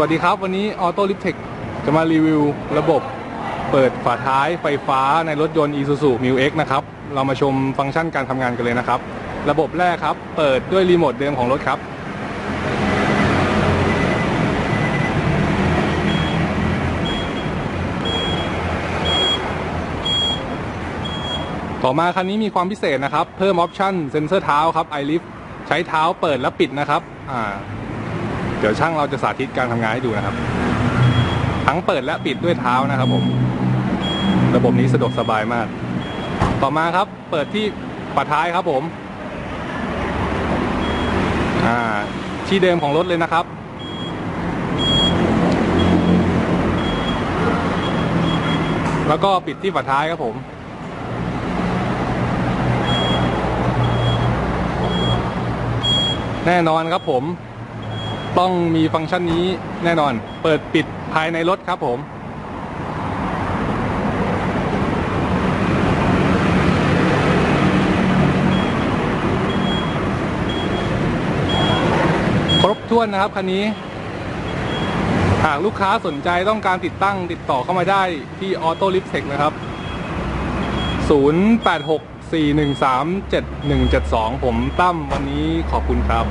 วัสดีครับ วันนี้ Auto l i f t e c h จะมารีวิวระบบเปิดฝาท้ายไฟฟ้าในรถยนต์ Isuzu m i X นะครับ เรามาชมฟังก์ชันการทำงานกันเลยนะครับ ระบบแรกครับ เปิดด้วยรีโมทเดิมของรถครับ ต่อมาคันนี้มีความพิเศษนะครับ เพิ่มออปชั่นเซ็นเซอร์เท้าครับ iLift ใช้เท้าเปิดและปิดนะครับอ่า เดี๋ยวช่างเราจะสาธิตการทำงานให้ดูนะครับ ทั้งเปิดและปิดด้วยเท้านะครับผม ระบบนี้สะดวกสบายมาก ต่อมาครับ เปิดที่ฝาท้ายครับผม อ่า ที่เดิมของรถเลยนะครับแล้วก็ปิดที่ฝาท้ายครับผม แน่นอนครับผม ต้องมีฟังก์ชันนี้แน่นอน เปิดปิดภายในรถครับผม ครบถ้วนนะครับคันนี้ หากลูกค้าสนใจต้องการติดตั้งติดต่อเข้ามาได้ที่ Auto Lift e c h นะครับ 086 413 7172 ผมตั้มวันนี้ขอบคุณครับ